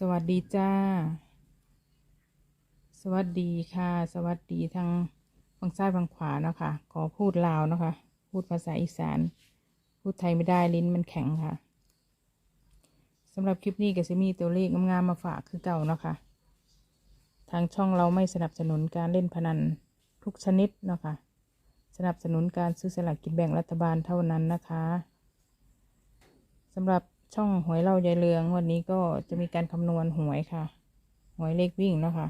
สวัสดีจ้า สวัสดีค่ะ สวัสดีทางฝั่งซ้ายฝั่งขวาเนาะคะขอพูดลาวเนาะคะพูดภาษาอีสาน พูดไทยไม่ได้ลิ้นมันแข็งค่ะ สำหรับคลิปนี้ก็จะมีตัวเลขงามๆมาฝากคือเก่าเนาะคะทางช่องเราไม่สนับสนุนการเล่นพนันทุกชนิดเนาะค่ะ สนับสนุนการซื้อสลากกินแบ่งรัฐบาลเท่านั้นนะคะสำหรับ ช่องหวยเล่ายายเรืองวันนี้ก็จะมีการคำนวณหวยค่ะ หวยเลขวิ่งเนาะคะ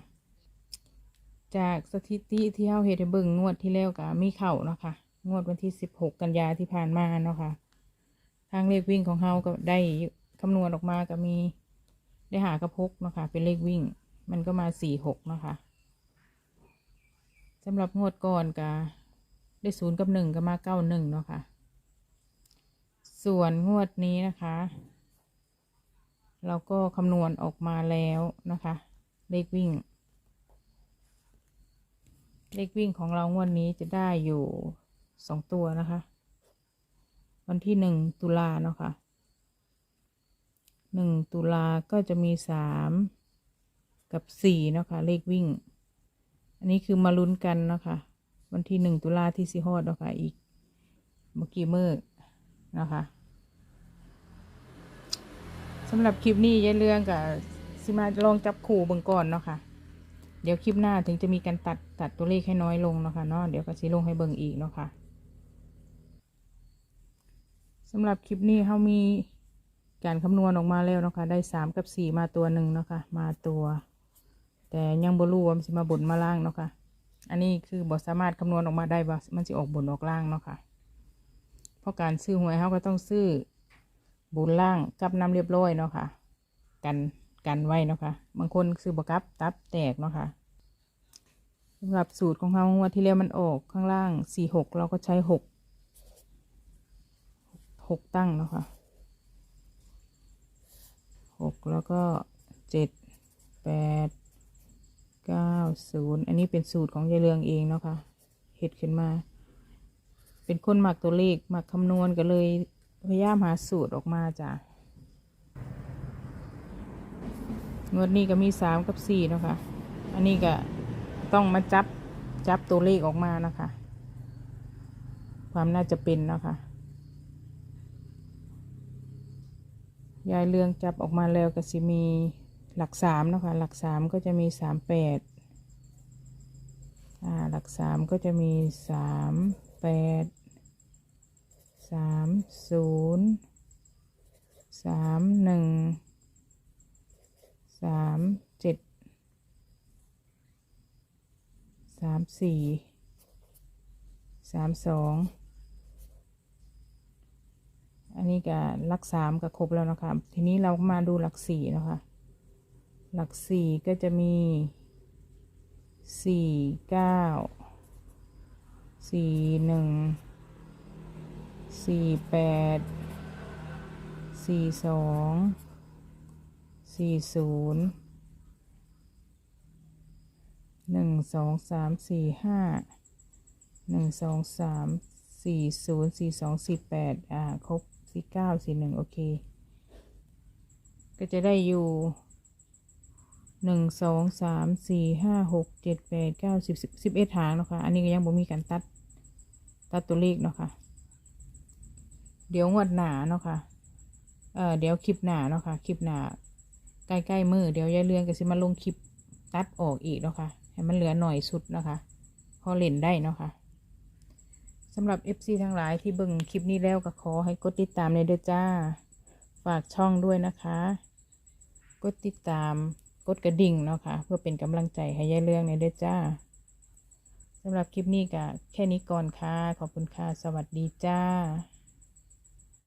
จากสถิติที่เฮาเฮ็ดเบิงงวดที่แล้วก็มีเข่าเนาะค่ะ งวดวันที่สิบหกกันยาที่ผ่านมาเนาะค่ะ ทางเลขวิ่งของเฮาก็ได้คำนวณออกมาก็มีได้หากระพกเนาะค่ะ เป็นเลขวิ่ง มันก็มาสี่หกเนาะค่ะสำหรับงวดก่อนก็ได้ศูนย์กับหนึ่งก็มาเก้าหนึ่งเนาะค่ะ ส่วนงวดนี้นะคะ เราก็คำนวณออกมาแล้วนะคะ เลขวิ่ง เลขวิ่งของเรางวดนนี้จะได้อยู่สองตัวนะคะ วันที่หนึ่งตุลาเนาะคะ่ะหนึ่งตุลาก็จะมีสามกับสี่เนาะคะ่ะเลขวิ่ง อันนี้คือมาลุ้นกันเนาะคะ่ะวันที่หนึ่งตุลาที่สิฮอดเนาะคะ่ะอีกเมื่อกี้เมืดนะคะ สำหรับคลิปนี้ยายเรื่องกับสิมาลองจับขู่เบิ่งก่อนเนาะค่ะ เดี๋ยวคลิปหน้าถึงจะมีการตัดตัดตัวเลขให้น้อยลงเนาะค่ะเนาะเดี๋ยวก็สิลงให้เบิ่งอีกเนาะค่ะสำหรับคลิปนี้เขามีการคำนวณออกมาแล้วเนาะค่ะได้สามกับสี่มาตัวหนึ่งเนาะค่ะมาตัว แต่ยังบรูว่ามันสิมาบนมาล่างเนาะค่ะอันนี้คือบอสามารถคำนวณออกมาได้ว่ามันจะออกบนออกล่างเนาะค่ะเพราะการซื้อหวยเขาก็ต้องซื้อ บุญล่างกับน้ำเรียบร้อยเนาะค่ะ กันกันไว้เนาะค่ะ บางคนซื้อบกับตับแตกเนาะค่ะสำหรับสูตรของเราวันที่แล้วมันออกข้างล่างสี่หกเราก็ใช้หกหกตั้งเนาะค่ะหกแล้วก็เจ็ดแปดเก้าศูนย์อันนี้เป็นสูตรของยายเรืองเองเนาะค่ะเห็ดขึ้นมา เป็นคนหมักตัวเลขหมักคำนวณกันเลย พยายามหาสูตรออกมาจ้ะงวดนี้ก็มีสามกับสี่นะคะ อันนี้ก็ต้องมาจับจับตัวเลขออกมานะคะ ความน่าจะเป็นนะคะยายเรืองจับออกมาแล้วก็สิมีหลักสามนะคะ หลักสามก็จะมีสามแปดอ่าหลักสามก็จะมีสามแปด สามศูนย์สามหนึ่งสามเจ็ดสามสี่สามสองอันนี้ก็หลักสามก็ครบแล้วนะคะ ทีนี้เรามาดูหลักสี่นะคะ หลักสี่ก็จะมีสี่เก้าสี่หนึ่ง สี่แปดสี่สองสี่ศูนย์หนึ่งสองสามสี่ห้าหนึ่งสองสามสี่ศูนย์สี่สองสี่แปดอ่า ครบสี่เก้าสี่หนึ่งโอเค ก็จะได้อยู่หนึ่งสองสามสี่ห้าหกเจ็ดแปดเก้าสิบสิบเอ็ดหางเนาะคะอันนี้ก็ยังบ่มีการตัด ตัดตัวเลขเนาะคะ เดี๋ยวงวดหนาเนาะค่ะ เออเดี๋ยวคลิปหนาเนาะค่ะ คลิปหนาใกล้ๆมือเดี๋ยวยายเรืองก็สิมาลงคลิปตัดออกอีกเนาะค่ะ ให้มันเหลือหน่อยสุดนะคะ พอเล่นได้เนาะค่ะสำหรับ FC ทั้งหลายที่เบิ่งคลิปนี้แล้วก็ขอให้กดติดตามในเด้อจ้า ฝากช่องด้วยนะคะ กดติดตามกดกระดิ่งเนาะค่ะ เพื่อเป็นกำลังใจให้ยายเรืองในเด้อจ้าสำหรับคลิปนี้ก็แค่นี้ก่อนค่ะ ขอบคุณค่ะ สวัสดีจ้า